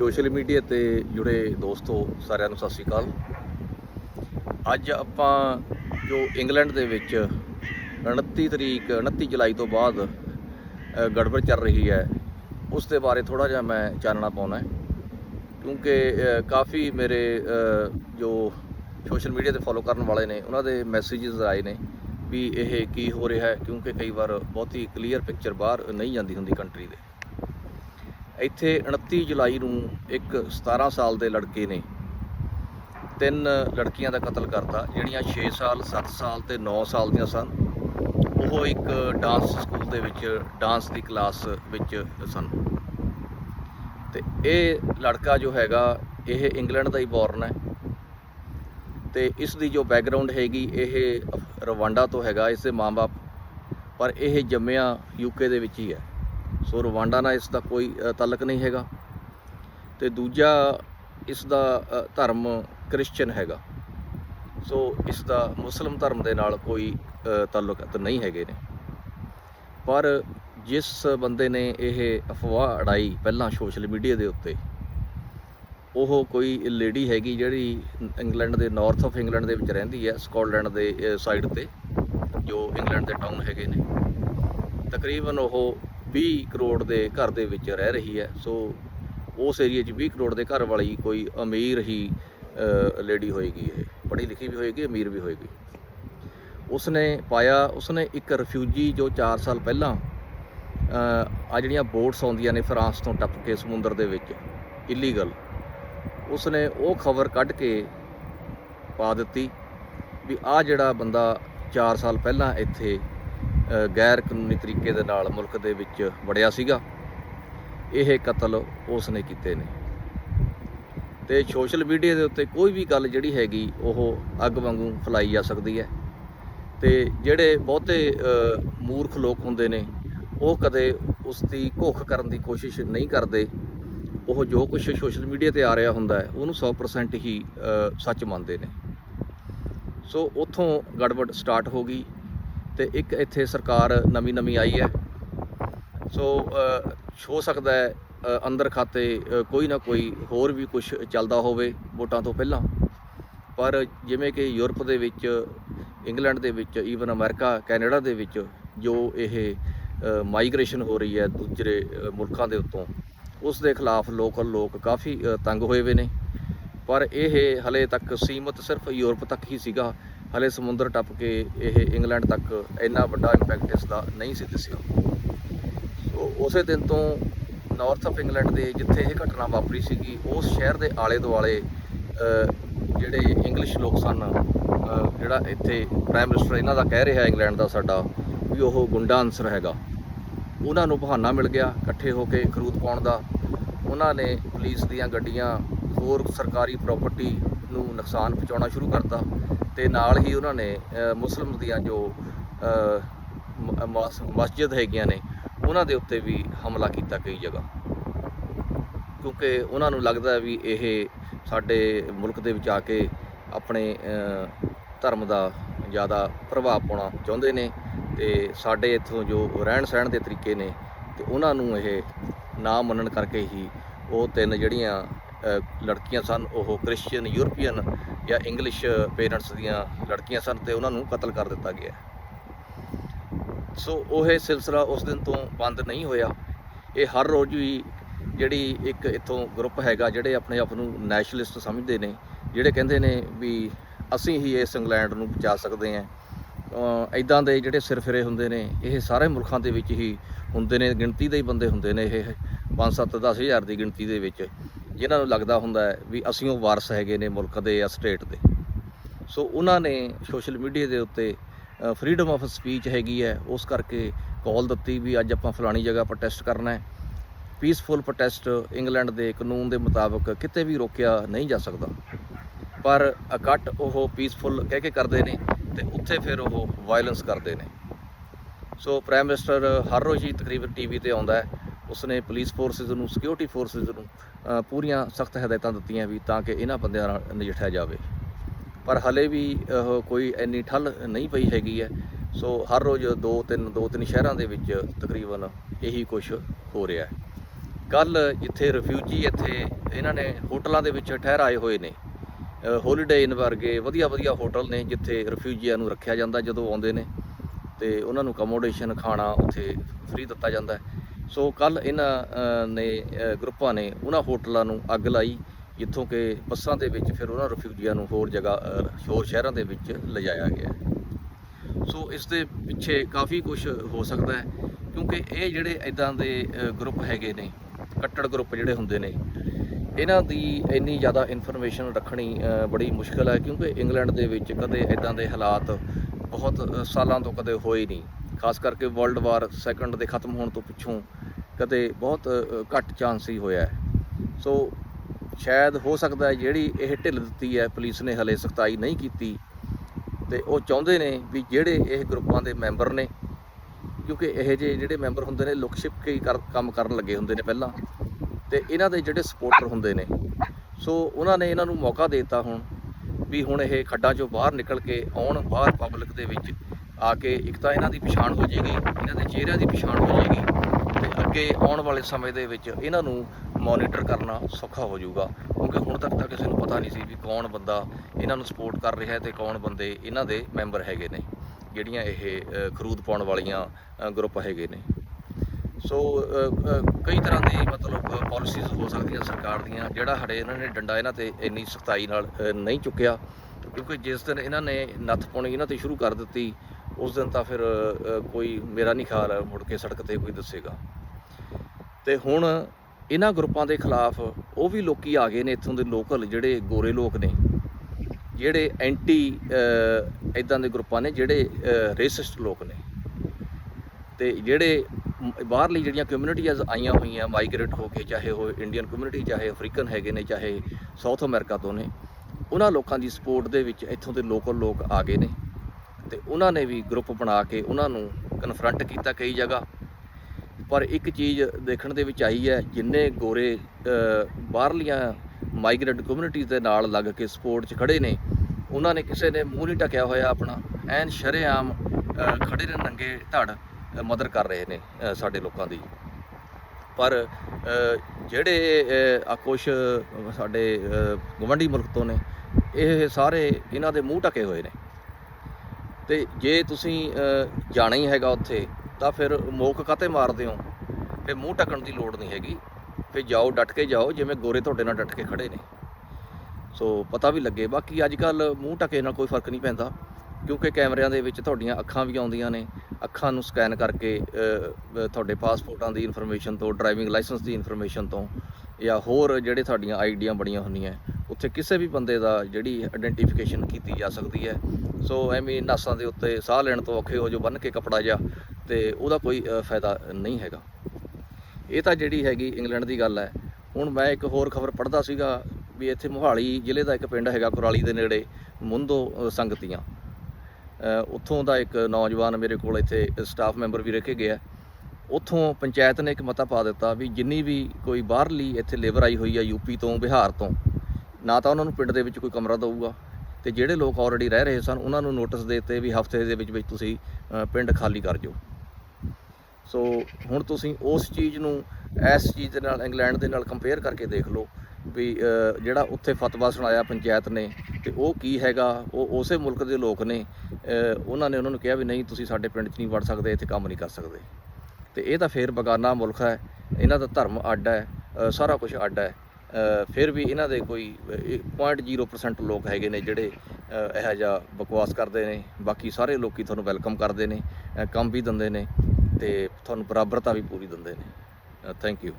Social media ਤੇ ਜੁੜੇ ਦੋਸਤੋ ਸਾਰਿਆਂ ਨੂੰ ਸਤਿ ਸ਼੍ਰੀ ਅਕਾਲ। ਅੱਜ ਆਪਾਂ ਜੋ ਇੰਗਲੈਂਡ ਦੇ ਵਿੱਚ 29 ਤਰੀਕ 29 ਜੁਲਾਈ ਤੋਂ ਬਾਅਦ ਗੜਬੜ ਚੱਲ ਰਹੀ ਹੈ, ਉਸ ਦੇ ਬਾਰੇ ਥੋੜਾ ਜਿਹਾ ਮੈਂ ਚਾਨਣਾ ਪਾਉਣਾ ਹੈ। ਕਿਉਂਕਿ ਕਾਫੀ ਮੇਰੇ ਜੋ ਸੋਸ਼ਲ ਮੀਡੀਆ ਤੇ ਫੋਲੋ ਕਰਨ ਵਾਲੇ ਨੇ, ਉਹਨਾਂ ਦੇ ਮੈਸੇजेस ਆਏ ਨੇ ਵੀ ਇਹ ਕੀ ਹੋ ਰਿਹਾ ਹੈ, ਕਿਉਂਕਿ ਕਈ ਵਾਰ ਬਹੁਤੀ ਕਲੀਅਰ ਪਿਕਚਰ ਬਾਹਰ ਨਹੀਂ ਜਾਂਦੀ ਹੁੰਦੀ ਕੰਟਰੀ ਦੇ। ਇੱਥੇ 29 ਜੁਲਾਈ ਨੂੰ ਇੱਕ 17 ਸਾਲ ਦੇ ਲੜਕੇ ਨੇ ਤਿੰਨ ਲੜਕੀਆਂ ਦਾ ਕਤਲ ਕਰਤਾ, ਜਿਹੜੀਆਂ 6 ਸਾਲ 7 ਸਾਲ ਤੇ 9 ਸਾਲ ਦੀਆਂ ਸਨ। ਉਹ ਇੱਕ ਡਾਂਸ ਸਕੂਲ ਦੇ ਵਿੱਚ, ਡਾਂਸ ਦੀ ਕਲਾਸ ਵਿੱਚ ਸਨ। ਤੇ ਇਹ ਲੜਕਾ ਜੋ ਹੈਗਾ, ਇਹ ਇੰਗਲੈਂਡ ਦਾ ਹੀ ਬੋਰਨ ਹੈ। ਤੇ ਇਸ ਦੀ ਜੋ ਬੈਕਗ੍ਰਾਉਂਡ ਹੈਗੀ, ਇਹ ਰਵਾਂਡਾ ਤੋਂ ਹੈਗਾ ਇਸ ਦੇ ਮਾਂ-ਬਾਪ। ਪਰ ਇਹ ਜੰਮਿਆ ਯੂਕੇ ਦੇ ਵਿੱਚ ਹੀ ਹੈ। ਸੋ ਰਵਾਂਡਾ ਨਾਲ ਇਸ ਦਾ ਕੋਈ ਤਾਲਕ ਨਹੀਂ ਹੈਗਾ। ਤੇ ਦੂਜਾ ਇਸ ਦਾ ਧਰਮ ਕ੍ਰਿਸਚੀਅਨ ਹੈਗਾ। ਸੋ ਇਸ ਦਾ ਮੁਸਲਮ ਧਰਮ ਦੇ ਨਾਲ ਕੋਈ ਅ, ਤਾਲੁਕਾਤ ਨਹੀਂ ਹੈਗੇ ਨੇ। ਪਰ ਜਿਸ ਬੰਦੇ ਨੇ ਇਹ ਅਫਵਾਹ ਅੜਾਈ ਪਹਿਲਾਂ ਸੋਸ਼ਲ ਮੀਡੀਆ ਦੇ ਉੱਤੇ ਉਹ ਕੋਈ ਲੇਡੀ ਹੈਗੀ ਜਿਹੜੀ ਇੰਗਲੈਂਡ ਦੇ ਨਾਰਥ ਆਫ ਇੰਗਲੈਂਡ ਦੇ ਵਿੱਚ ਰਹਿੰਦੀ ਹੈ ਸਕਾਟਲੈਂਡ ਦੇ ਸਾਈਡ ਤੇ ਜੋ ਇੰਗਲੈਂਡ ਦੇ ਟਾਊਨ ਹੈਗੇ ਨੇ। ਤਕਰੀਬਨ ਉਹ 20 ਕਰੋੜ ਦੇ ਘਰ ਦੇ ਵਿੱਚ ਰਹਿ ਰਹੀ ਹੈ। ਸੋ ਉਸ ਏਰੀਆ 'ਚ 20 ਕਰੋੜ ਦੇ ਘਰ ਵਾਲੀ ਕੋਈ ਅਮੀਰ ਹੀ ਲੇਡੀ ਹੋਏਗੀ ਇਹ। ਪੜ੍ਹੀ ਲਿਖੀ ਵੀ ਹੋਏਗੀ, ਅਮੀਰ ਵੀ ਹੋਏਗੀ। ਉਸਨੇ ਪਾਇਆ, ਉਸਨੇ ਇੱਕ ਰਿਫਿਊਜੀ ਜੋ 4 ਸਾਲ ਪਹਿਲਾਂ ਆ ਜਿਹੜੀਆਂ ਬੋਟਸ ਆਉਂਦੀਆਂ ਨੇ ਫਰਾਂਸ ਤੋਂ ਟੱਪ ਕੇ ਸਮੁੰਦਰ ਦੇ ਵਿੱਚ ਇਲੀਗਲ ਉਸਨੇ ਉਹ ਖਬਰ ਕੱਢ ਕੇ ਪਾ ਦਿੱਤੀ ਵੀ ਆ ਜਿਹੜਾ ਬੰਦਾ 4 ਸਾਲ ਪਹਿਲਾਂ ਇੱਥੇ ਗੈਰ ਕਾਨੂੰਨੀ ਤਰੀਕੇ ਦੇ ਨਾਲ ਮੁਲਕ ਦੇ ਵਿੱਚ ਵੜਿਆ ਸੀਗਾ। ਇਹ ਕਤਲ ਉਸ ਨੇ ਕੀਤੇ ਨੇ। ਤੇ ਸੋਸ਼ਲ ਮੀਡੀਆ ਦੇ ਉੱਤੇ ਕੋਈ ਵੀ ਗੱਲ ਜਿਹੜੀ ਹੈਗੀ, ਉਹ ਅੱਗ ਵਾਂਗੂ ਫੈਲਾਈ ਜਾ ਸਕਦੀ ਹੈ। ਤੇ ਜਿਹੜੇ ਬਹੁਤੇ ਮੂਰਖ ਲੋਕ ਹੁੰਦੇ ਨੇ, ਉਹ ਕਦੇ ਉਸ ਦੀ ਘੋਖ ਕਰਨ ਦੀ ਕੋਸ਼ਿਸ਼ ਨਹੀਂ ਕਰਦੇ। ਉਹ ਜੋ ਕੁਝ ਸੋਸ਼ਲ ਮੀਡੀਆ ਤੇ ਆ ਰਿਹਾ ਹੁੰਦਾ ਹੈ, ਉਹਨੂੰ 100% ਹੀ ਸੱਚ ਮੰਨਦੇ ਨੇ। ਸੋ ਉੱਥੋਂ ਗੜਬੜ ਸਟਾਰਟ ਹੋ ਗਈ। ਤੇ ਇੱਕ ਇੱਥੇ ਸਰਕਾਰ ਨਵੀਂ ਨਵੀਂ ਆਈ ਹੈ। ਸੋ ਹੋ ਸਕਦਾ ਹੈ ਅੰਦਰ ਖਾਤੇ ਕੋਈ ਨਾ ਕੋਈ ਹੋਰ ਵੀ ਕੁਝ ਚੱਲਦਾ ਹੋਵੇ ਵੋਟਾਂ ਤੋਂ ਪਹਿਲਾਂ। ਪਰ ਜਿਵੇਂ ਕਿ ਯੂਰਪ ਦੇ ਵਿੱਚ, ਇੰਗਲੈਂਡ ਦੇ ਵਿੱਚ, ਈਵਨ ਅਮਰੀਕਾ, ਕੈਨੇਡਾ ਦੇ ਵਿੱਚ ਜੋ ਇਹ ਮਾਈਗ੍ਰੇਸ਼ਨ ਹੋ ਰਹੀ ਹੈ ਦੂਜੇ ਮੁਲਕਾਂ ਦੇ ਉੱਤੋਂ, ਉਸ ਦੇ ਖਿਲਾਫ ਲੋਕਲ ਲੋਕ ਕਾਫੀ ਤੰਗ ਹੋਏ ਹੋਏ ਨੇ। ਪਰ ਇਹ ਹਲੇ ਤੱਕ ਸੀਮਤ ਸਿਰਫ ਯੂਰਪ ਤੱਕ ਹੀ ਸੀਗਾ। ਹਲੇ ਸਮੁੰਦਰ ਟੱਪ ਕੇ ਇਹ ਇੰਗਲੈਂਡ ਤੱਕ ਇੰਨਾ ਵੱਡਾ ਇੰਪੈਕਟ ਇਸ ਦਾ ਨਹੀਂ ਸੀ ਦਿਸਿਆ। ਸੋ ਉਸੇ ਦਿਨ ਤੋਂ ਨਾਰਥ ਆਫ ਇੰਗਲੈਂਡ ਦੇ ਜਿੱਥੇ ਇਹ ਘਟਨਾ ਵਾਪਰੀ ਸੀਗੀ, ਉਸ ਸ਼ਹਿਰ ਦੇ ਆਲੇ ਦੁਆਲੇ ਜਿਹੜੇ ਇੰਗਲਿਸ਼ ਲੋਕ ਸਨ ਜਿਹੜਾ ਇੱਥੇ ਪ੍ਰਾਈਮ ਮਿਨਿਸਟਰ ਇਹਨਾਂ ਦਾ ਕਹਿ ਰਿਹਾ ਇੰਗਲੈਂਡ ਦਾ ਸਾਡਾ ਵੀ ਉਹ ਗੁੰਡਾ ਅਨਸਰ ਹੈਗਾ। ਉਹਨਾਂ ਨੂੰ ਬਹਾਨਾ ਮਿਲ ਗਿਆ ਇਕੱਠੇ ਹੋ ਕੇ ਖਰੂਦ ਪਾਉਣ ਦਾ। ਉਹਨਾਂ ਨੇ ਪੁਲਿਸ ਦੀਆਂ ਗੱਡੀਆਂ, ਹੋਰ ਸਰਕਾਰੀ ਪ੍ਰਾਪਰਟੀ ਨੂੰ ਨੁਕਸਾਨ ਪਹੁੰਚਾਉਣਾ ਸ਼ੁਰੂ ਕਰਤਾ। ਤੇ ਨਾਲ ਹੀ ਉਹਨਾਂ ਨੇ ਅ, ਮੁਸਲਿਮ ਦੀਆਂ ਜੋ ਮਸਜਿਦ ਹੈਗੀਆਂ ਨੇ ਉਹਨਾਂ ਦੇ ਉੱਤੇ ਵੀ ਹਮਲਾ ਕੀਤਾ ਕਈ ਜਗ੍ਹਾ। ਕਿਉਂਕਿ ਉਹਨਾਂ ਨੂੰ ਲੱਗਦਾ ਵੀ ਇਹ ਸਾਡੇ ਮੁਲਕ ਦੇ ਵਿੱਚ ਆ ਕੇ ਆਪਣੇ ਧਰਮ ਦਾ ਜ਼ਿਆਦਾ ਪ੍ਰਭਾਵ ਪਾਉਣਾ ਚਾਹੁੰਦੇ ਨੇ ਤੇ ਸਾਡੇ ਇੱਥੋਂ ਜੋ ਰਹਿਣ ਸਹਿਣ ਦੇ ਤਰੀਕੇ ਨੇ ਤੇ ਉਹਨਾਂ ਨੂੰ ਇਹ ਨਾ ਮੰਨਣ ਕਰਕੇ ਹੀ ਉਹ ਤਿੰਨ ਜਿਹੜੀਆਂ ਲੜਕੀਆਂ ਸਨ, ਉਹ ਕ੍ਰਿਸਚੀਅਨ, ਯੂਰਪੀਅਨ ਜਾਂ ਇੰਗਲਿਸ਼ ਪੇਰੈਂਟਸ ਦੀਆਂ ਲੜਕੀਆਂ ਸਨ ਤੇ ਉਹਨਾਂ ਨੂੰ ਕਤਲ ਕਰ ਦਿੱਤਾ ਗਿਆ। ਸੋ ਉਹ ਇਹ ਸਿਲਸਿਲਾ ਉਸ ਦਿਨ ਤੋਂ ਬੰਦ ਨਹੀਂ ਹੋਇਆ। ਇਹ ਹਰ ਰੋਜ਼ ਵੀ ਜਿਹੜੀ ਇੱਕ ਇੱਥੋਂ ਗਰੁੱਪ ਹੈਗਾ, ਜਿਹੜੇ ਆਪਣੇ ਆਪ ਨੂੰ ਨੈਸ਼ਨਲਿਸਟ ਸਮਝਦੇ ਨੇ, ਜਿਹੜੇ ਕਹਿੰਦੇ ਨੇ ਵੀ ਅਸੀਂ ਹੀ ਇਸ ਇੰਗਲੈਂਡ ਨੂੰ ਬਚਾ ਸਕਦੇ ਹਾਂ। ਇਦਾਂ ਦੇ ਜਿਹੜੇ ਸਿਰਫਿਰੇ ਹੁੰਦੇ ਨੇ, ਇਹ ਸਾਰੇ ਮੁਲਕਾਂ ਦੇ ਵਿੱਚ ਹੀ ਹੁੰਦੇ ਨੇ, ਗਿਣਤੀ ਦੇ ਹੀ ਬੰਦੇ ਹੁੰਦੇ ਨੇ ਇਹ। 5 7 10 ਹਜ਼ਾਰ ਦੀ ਗਿਣਤੀ ਦੇ ਵਿੱਚ। ਜਿਨ੍ਹਾਂ ਨੂੰ ਲੱਗਦਾ ਹੁੰਦਾ ਹੈ ਵੀ ਅਸੀਂ ਉਹ ਵਾਰਸ ਹੈਗੇ ਨੇ ਮੁਲਕ ਦੇ ਜਾਂ ਸਟੇਟ ਦੇ। ਸੋ ਉਹਨਾਂ ਨੇ ਸੋਸ਼ਲ ਮੀਡੀਆ ਦੇ ਉੱਤੇ ਫਰੀडम ਆਫ ਸਪੀਚ ਹੈਗੀ ਹੈ, ਉਸ ਕਰਕੇ ਕਾਲ ਦਿੱਤੀ ਵੀ ਅੱਜ ਆਪਾਂ ਫਲਾਣੀ ਜਗ੍ਹਾ ਪ੍ਰੋਟੈਸਟ ਕਰਨਾ ਹੈ। ਪੀਸਫੁਲ ਪ੍ਰੋਟੈਸਟ ਇੰਗਲੈਂਡ ਦੇ ਕਾਨੂੰਨ ਦੇ ਮੁਤਾਬਕ ਕਿਤੇ ਵੀ ਰੋਕਿਆ ਨਹੀਂ ਜਾ ਸਕਦਾ। ਪਰ ਇਕੱਠ ਉਹ ਪੀਸਫੁਲ ਕਹਿ ਕੇ ਕਰਦੇ ਨੇ ਤੇ ਉੱਥੇ ਫਿਰ ਉਹ ਵਾਇਲੈਂਸ ਕਰਦੇ ਨੇ। ਸੋ ਪ੍ਰਾਈਮ ਮਿਨਿਸਟਰ ਹਰ ਰੋਜ਼ ਹੀ ਤਕਰੀਬਨ ਟੀਵੀ ਤੇ ਆਉਂਦਾ ਹੈ। ਉਸਨੇ ਪੁਲਿਸ ਫੋਰਸਿਸ ਨੂੰ ਸਿਕਿਉਰਿਟੀ ਫੋਰਸਿਸ ਨੂੰ ਪੂਰੀਆਂ ਸਖਤ ਹਦਾਇਤਾਂ ਦਿੱਤੀਆਂ ਵੀ ਤਾਂ ਕਿ ਇਹਨਾਂ ਬੰਦਿਆਂ ਨਾਲ ਨਜਿੱਠਿਆ ਜਾਵੇ। ਪਰ ਹਲੇ ਵੀ ਕੋਈ ਇੰਨੀ ਠੱਲ ਨਹੀਂ ਪਈ ਹੈਗੀ ਹੈ। ਸੋ ਹਰ ਰੋਜ਼ ਦੋ ਤਿੰਨ ਦੋ ਤਿੰਨ ਸ਼ਹਿਰਾਂ ਦੇ ਵਿੱਚ ਤਕਰੀਬਨ ਇਹੀ ਕੁਝ ਹੋ ਰਿਹਾ ਹੈ। ਕੱਲ ਜਿੱਥੇ ਰਿਫਿਊਜੀ ਇੱਥੇ ਇਹਨਾਂ ਨੇ ਹੋਟਲਾਂ ਦੇ ਵਿੱਚ ਠਹਿਰਾਏ ਹੋਏ ਨੇ। ਹੋਲੀਡੇ ਇਨ ਵਰਗੇ ਵਧੀਆ ਵਧੀਆ ਹੋਟਲ ਨੇ ਜਿੱਥੇ ਰਿਫਿਊਜੀਆਂ ਨੂੰ ਰੱਖਿਆ ਜਾਂਦਾ ਜਦੋਂ ਆਉਂਦੇ ਨੇ। ਤੇ ਉਹਨਾਂ ਨੂੰ ਕਮੋਡੇਸ਼ਨ ਖਾਣਾ ਉੱਥੇ ਫ੍ਰੀ ਦਿੱਤਾ ਜਾਂਦਾ ਹੈ। ਸੋ ਕੱਲ ਇਹਨਾਂ ਨੇ ਗਰੁੱਪਾਂ ਨੇ ਉਹਨਾਂ ਹੋਟਲਾਂ ਨੂੰ ਅੱਗ ਲਾਈ, ਜਿੱਥੋਂ ਕਿ ਬੱਸਾਂ ਦੇ ਵਿੱਚ ਫਿਰ ਉਹਨਾਂ ਰਿਫਿਊਜੀਆਂ ਨੂੰ ਹੋਰ ਜਗ੍ਹਾ ਹੋਰ ਸ਼ਹਿਰਾਂ ਦੇ ਵਿੱਚ ਲਿਜਾਇਆ ਗਿਆ ਸੋ ਇਸ ਦੇ ਪਿੱਛੇ ਕਾਫੀ ਕੁਝ ਹੋ ਸਕਦਾ ਹੈ, ਕਿਉਂਕਿ ਇਹ ਜਿਹੜੇ ਇਦਾਂ ਦੇ ਗਰੁੱਪ ਹੈਗੇ ਨੇ, ਕੱਟੜ ਗਰੁੱਪ ਜਿਹੜੇ ਹੁੰਦੇ ਨੇ, ਇਹਨਾਂ ਦੀ ਇੰਨੀ ਜ਼ਿਆਦਾ ਇਨਫੋਰਮੇਸ਼ਨ ਰੱਖਣੀ ਬੜੀ ਮੁਸ਼ਕਲ ਹੈ, ਕਿਉਂਕਿ ਇੰਗਲੈਂਡ ਦੇ ਵਿੱਚ ਕਦੇ ਇਦਾਂ ਦੇ ਹਾਲਾਤ ਬਹੁਤ ਸਾਲਾਂ ਤੋਂ ਕਦੇ ਹੋਏ ਨਹੀਂ। ਖਾਸ ਕਰਕੇ ਵਰਲਡ ਵਾਰ ਸੈਕੰਡ ਦੇ ਖਤਮ ਹੋਣ ਤੋਂ ਪਿੱਛੋਂ ਕਦੇ ਬਹੁਤ ਘੱਟ ਚਾਂਸ ਹੀ ਹੋਇਆ ਸੋ ਸ਼ਾਇਦ ਹੋ ਸਕਦਾ ਜਿਹੜੀ ਇਹ ਢਿੱਲ ਦਿੱਤੀ ਹੈ, ਪੁਲਿਸ ਨੇ ਹਲੇ ਸਖਤਾਈ ਨਹੀਂ ਕੀਤੀ। ਤੇ ਉਹ ਚਾਹੁੰਦੇ ਨੇ ਵੀ ਜਿਹੜੇ ਇਹ ਗਰੁੱਪਾਂ ਦੇ ਮੈਂਬਰ ਨੇ, ਕਿਉਂਕਿ ਇਹ ਜਿਹੇ ਜਿਹੜੇ ਮੈਂਬਰ ਹੁੰਦੇ ਨੇ, ਲੁਕ ਛਿਪ ਕੇ ਕਰ- ਕੰਮ ਕਰਨ ਲੱਗੇ ਹੁੰਦੇ ਨੇ ਪਹਿਲਾਂ। ਤੇ ਇਹਨਾਂ ਦੇ ਜਿਹੜੇ ਸਪੋਰਟਰ ਹੁੰਦੇ ਨੇ, ਸੋ ਉਹਨਾਂ ਨੇ ਇਹਨਾਂ ਨੂੰ ਮੌਕਾ ਦੇ ਦਿੱਤਾ ਹੁਣ ਵੀ ਹੁਣ ਇਹ ਖੱਡਾਂ ਚੋਂ ਬਾਹਰ ਨਿਕਲ ਕੇ ਆਉਣ, ਬਾਹਰ ਪਬਲਿਕ ਦੇ ਵਿੱਚ ਆ ਕੇ ਇੱਕ ਤਾਂ ਇਹਨਾਂ ਦੀ ਪਛਾਣ ਹੋ ਜਾਏਗੀ, ਇਹਨਾਂ ਦੇ ਚਿਹਰਿਆਂ ਦੀ ਪਛਾਣ ਹੋ ਜਾਏਗੀ। ਅੱਗੇ ਆਉਣ ਵਾਲੇ ਸਮੇਂ ਦੇ ਵਿੱਚ ਇਹਨਾਂ ਨੂੰ ਮੋਨੀਟਰ ਕਰਨਾ ਸੌਖਾ ਹੋ ਜਾਊਗਾ। ਕਿਉਂਕਿ ਹੁਣ ਤੱਕ ਤਾਂ ਕਿਸੇ ਨੂੰ ਪਤਾ ਨਹੀਂ ਸੀ ਵੀ ਕੌਣ ਬੰਦਾ ਇਹਨਾਂ ਨੂੰ ਸਪੋਰਟ ਕਰ ਰਿਹਾ ਹੈ ਤੇ ਕੌਣ ਬੰਦੇ ਇਹਨਾਂ ਦੇ ਮੈਂਬਰ ਹੈਗੇ ਨੇ, ਜਿਹੜੀਆਂ ਇਹ ਖਰੂਦ ਪਾਉਣ ਵਾਲੀਆਂ ਗਰੁੱਪ ਹੈਗੇ ਨੇ। ਸੋ ਕਈ ਤਰ੍ਹਾਂ ਦੀ ਮਤਲਬ ਪਾਲਿਸੀਜ਼ ਹੋ ਸਕਦੀਆਂ ਸਰਕਾਰ ਦੀਆਂ, ਜਿਹੜਾ ਹੜੇ ਇਹਨਾਂ ਨੇ ਡੰਡਾ ਇਹਨਾਂ ਤੇ ਇੰਨੀ ਸਖਤਾਈ ਨਾਲ ਨਹੀਂ ਚੁੱਕਿਆ। ਕਿਉਂਕਿ ਜਿਸ ਦਿਨ ਇਹਨਾਂ ਨੇ ਨੱਥ ਪਾਉਣੀ ਇਹਨਾਂ ਤੇ ਸ਼ੁਰੂ ਕਰ ਦਿੱਤੀ ਉਸ ਦਿਨ ਤਾਂ ਫਿਰ ਕੋਈ ਮੇਰਾ ਨਹੀਂ ਖਿਆਲ, ਮੁੜ ਕੇ ਸੜਕ ਤੇ ਕੋਈ ਦੱਸੇਗਾ। ਤੇ ਹੁਣ ਇਹਨਾਂ ਗਰੁੱਪਾਂ ਦੇ ਖਿਲਾਫ ਉਹ ਵੀ ਲੋਕੀ ਆ ਗਏ ਨੇ ਇੱਥੋਂ ਦੇ ਲੋਕਲ, ਜਿਹੜੇ ਗੋਰੇ ਲੋਕ ਨੇ, ਜਿਹੜੇ ਐਂਟੀ ਇਦਾਂ ਦੇ ਗਰੁੱਪਾਂ ਨੇ, ਜਿਹੜੇ ਰੇਸਿਸਟ ਲੋਕ ਨੇ। ਤੇ ਜਿਹੜੇ ਬਾਹਰਲੀ ਜਿਹੜੀਆਂ ਕਮਿਊਨਿਟੀਆਂ ਆਈਆਂ ਹੋਈਆਂ ਮਾਈਗ੍ਰੇਟ ਹੋ ਕੇ, ਚਾਹੇ ਉਹ ਇੰਡੀਅਨ ਕਮਿਊਨਿਟੀ ਚਾਹੇ ਅਫਰੀਕਨ ਹੈਗੇ ਨੇ, ਚਾਹੇ ਸਾਊਥ ਅਮਰੀਕਾ ਤੋਂ ਨੇ, ਉਹਨਾਂ ਲੋਕਾਂ ਦੀ ਸਪੋਰਟ ਦੇ ਵਿੱਚ ਇੱਥੋਂ ਦੇ ਲੋਕਲ ਲੋਕ ਆ ਗਏ ਨੇ। ਤੇ ਉਹਨਾਂ ਨੇ ਵੀ ਗਰੁੱਪ ਬਣਾ ਕੇ ਉਹਨਾਂ ਨੂੰ ਕਨਫਰੰਟ ਕੀਤਾ ਕਈ ਜਗ੍ਹਾ। ਪਰ ਇੱਕ ਚੀਜ਼ ਦੇਖਣ ਦੇ ਵਿੱਚ ਆਈ ਹੈ ਜਿੰਨੇ ਗੋਰੇ ਬਾਹਰਲੀਆਂ ਮਾਈਗ੍ਰੇਟ ਕਮਿਊਨਿਟੀਜ਼ ਦੇ ਨਾਲ ਲੱਗ ਕੇ ਸਪੋਰਟ 'ਚ ਖੜੇ ਨੇ ਉਹਨਾਂ ਨੇ ਕਿਸੇ ਨੇ ਮੂੰਹ ਨਹੀਂ ਢੱਕਿਆ ਹੋਇਆ ਆਪਣਾ। ਐਨ ਸ਼ਰੇਆਮ ਅ, ਖੜੇ ਨੇ ਨੰਗੇ ਧੜ ਅ, ਮਦਦ ਕਰ ਰਹੇ ਨੇ ਸਾਡੇ ਲੋਕਾਂ ਦੀ। ਪਰ ਜਿਹੜੇ ਅ, ਆ ਕੁਛ ਸਾਡੇ ਅ, ਗੁਆਂਢੀ ਮੁਲਕ ਤੋਂ ਨੇ ਇਹ ਸਾਰੇ ਇਹਨਾਂ ਦੇ ਮੂੰਹ ਢਕੇ ਹੋਏ ਨੇ। ਤੇ ਜੇ ਤੁਸੀਂ ਜਾਣਾ ਹੀ ਹੈਗਾ ਉੱਥੇ, ਤਾਂ ਫਿਰ ਮੋਕ ਕਾਤੇ ਮਾਰਦੇ ਹੋ? ਫਿਰ ਮੂੰਹ ਢੱਕਣ ਦੀ ਲੋੜ ਨਹੀਂ ਹੈਗੀ। ਫਿਰ ਜਾਓ, ਡਟ ਕੇ ਜਾਓ, ਜਿਵੇਂ ਗੋਰੇ ਤੁਹਾਡੇ ਨਾਲ ਡਟ ਕੇ ਖੜੇ ਨੇ। ਸੋ ਪਤਾ ਵੀ ਲੱਗੇ। ਬਾਕੀ ਅੱਜ ਕੱਲ ਮੂੰਹ ਢਕੇ ਨਾਲ ਕੋਈ ਫ਼ਰਕ ਨਹੀਂ ਪੈਂਦਾ, ਕਿਉਂਕਿ ਕੈਮਰਿਆਂ ਦੇ ਵਿੱਚ ਤੁਹਾਡੀਆਂ ਅੱਖਾਂ ਵੀ ਆਉਂਦੀਆਂ ਨੇ। ਅੱਖਾਂ ਨੂੰ ਸਕੈਨ ਕਰਕੇ ਤੁਹਾਡੇ ਪਾਸਪੋਰਟਾਂ ਦੀ ਇਨਫੋਰਮੇਸ਼ਨ ਤੋਂ, ਡਰਾਈਵਿੰਗ ਲਾਇਸੈਂਸ ਦੀ ਇਨਫੋਰਮੇਸ਼ਨ ਤੋਂ, ਜਾਂ ਹੋਰ ਜਿਹੜੇ ਤੁਹਾਡੀਆਂ ਆਈਡੀਆਂ ਬਣੀਆਂ ਹੁੰਦੀਆਂ ਉੱਥੇ ਕਿਸੇ ਵੀ ਬੰਦੇ ਦਾ ਜਿਹੜੀ ਆਇਡੈਂਟੀਫਿਕੇਸ਼ਨ ਕੀਤੀ ਜਾ ਸਕਦੀ ਹੈ। ਸੋ ਐਵੇਂ ਨਾਸਾਂ ਦੇ ਉੱਤੇ ਸਾਹ ਲੈਣ ਤੋਂ ਔਖੇ ਹੋ ਜੋ ਬੰਨ ਕੇ ਕਪੜਾ ਜਾ ਤੇ ਉਹਦਾ ਕੋਈ ਫਾਇਦਾ ਨਹੀਂ ਹੈਗਾ। ਇਹ ਤਾਂ ਜਿਹੜੀ ਹੈਗੀ ਇੰਗਲੈਂਡ ਦੀ ਗੱਲ ਹੈ। ਹੁਣ ਮੈਂ ਇੱਕ ਹੋਰ ਖਬਰ ਪੜ੍ਹਦਾ ਸੀਗਾ ਵੀ ਇੱਥੇ ਮੋਹਾਲੀ ਜ਼ਿਲ੍ਹੇ ਦਾ ਇੱਕ ਪਿੰਡ ਹੈਗਾ ਕੁਰਾਲੀ ਦੇ ਨੇੜੇ, ਮੁੰਦੋ ਸੰਗਤੀਆਂ। ਉੱਥੋਂ ਦਾ ਇੱਕ ਨੌਜਵਾਨ ਮੇਰੇ ਕੋਲ ਇੱਥੇ ਸਟਾਫ ਮੈਂਬਰ ਵੀ ਰੱਖੇ ਗਿਆ। ਉੱਥੋਂ ਪੰਚਾਇਤ ਨੇ ਇੱਕ ਮਤਾ ਪਾ ਦਿੱਤਾ ਵੀ ਜਿੰਨੀ ਵੀ ਕੋਈ ਬਾਹਰਲੀ ਇੱਥੇ ਲੇਬਰ ਆਈ ਹੋਈ ਆ ਯੂਪੀ ਤੋਂ, ਬਿਹਾਰ ਤੋਂ ਨਾ ਤਾਂ ਉਹਨਾਂ ਨੂੰ ਪਿੰਡ ਦੇ ਵਿੱਚ ਕੋਈ ਕਮਰਾ ਦਊਗਾ ਤੇ ਜਿਹੜੇ ਲੋਕ ਆਲਰੇਡੀ ਰਹਿ ਰਹੇ ਸਨ, ਉਹਨਾਂ ਨੂੰ ਨੋਟਿਸ ਦੇ ਦਿੱਤੇ ਵੀ ਹਫ਼ਤੇ ਦੇ ਵਿੱਚ ਵਿੱਚ ਤੁਸੀਂ ਪਿੰਡ ਖਾਲੀ ਕਰ ਜਾਓ ਸੋ ਹੁਣ ਤੁਸੀਂ ਉਸ ਚੀਜ਼ ਨੂੰ, ਇਸ ਚੀਜ਼ ਦੇ ਨਾਲ, ਇੰਗਲੈਂਡ ਦੇ ਨਾਲ ਕੰਪੇਅਰ ਕਰਕੇ ਦੇਖ ਲਓ ਵੀ ਜਿਹੜਾ ਉੱਥੇ ਫਤਵਾ ਸੁਣਾਇਆ ਪੰਚਾਇਤ ਨੇ ਤੇ ਉਹ ਕੀ ਹੈਗਾ, ਉਹ ਉਸੇ ਮੁਲਕ ਦੇ ਲੋਕ ਨੇ ਉਹਨਾਂ ਨੇ ਉਹਨਾਂ ਨੂੰ ਕਿਹਾ ਵੀ ਨਹੀਂ, ਤੁਸੀਂ ਸਾਡੇ ਪਿੰਡ 'ਚ ਨਹੀਂ ਵੜ ਸਕਦੇ, ਇੱਥੇ ਕੰਮ ਨਹੀਂ ਕਰ ਸਕਦੇ। ਤੇ ਇਹ ਤਾਂ ਫੇਰ ਬਗਾਨਾ ਮੁਲਕ ਹੈ, ਇਹਨਾਂ ਦਾ ਧਰਮ ਅੱਡ ਹੈ ਸਾਰਾ ਕੁਝ ਅੱਡ ਹੈ। ਫਿਰ ਵੀ ਇਹਨਾਂ ਦੇ ਕੋਈ ਅ, ਇਹ 0.0% ਲੋਕ ਹੈਗੇ ਨੇ ਜਿਹੜੇ ਇਹੋ ਜਿਹਾ ਬਕਵਾਸ ਕਰਦੇ ਨੇ। ਬਾਕੀ ਸਾਰੇ ਲੋਕੀ ਤੁਹਾਨੂੰ ਵੈਲਕਮ ਕਰਦੇ ਨੇ ਕੰਮ ਵੀ ਦਿੰਦੇ ਨੇ ਤੇ ਤੁਹਾਨੂੰ ਬਰਾਬਰਤਾ ਵੀ ਪੂਰੀ ਦਿੰਦੇ ਨੇ। Thank you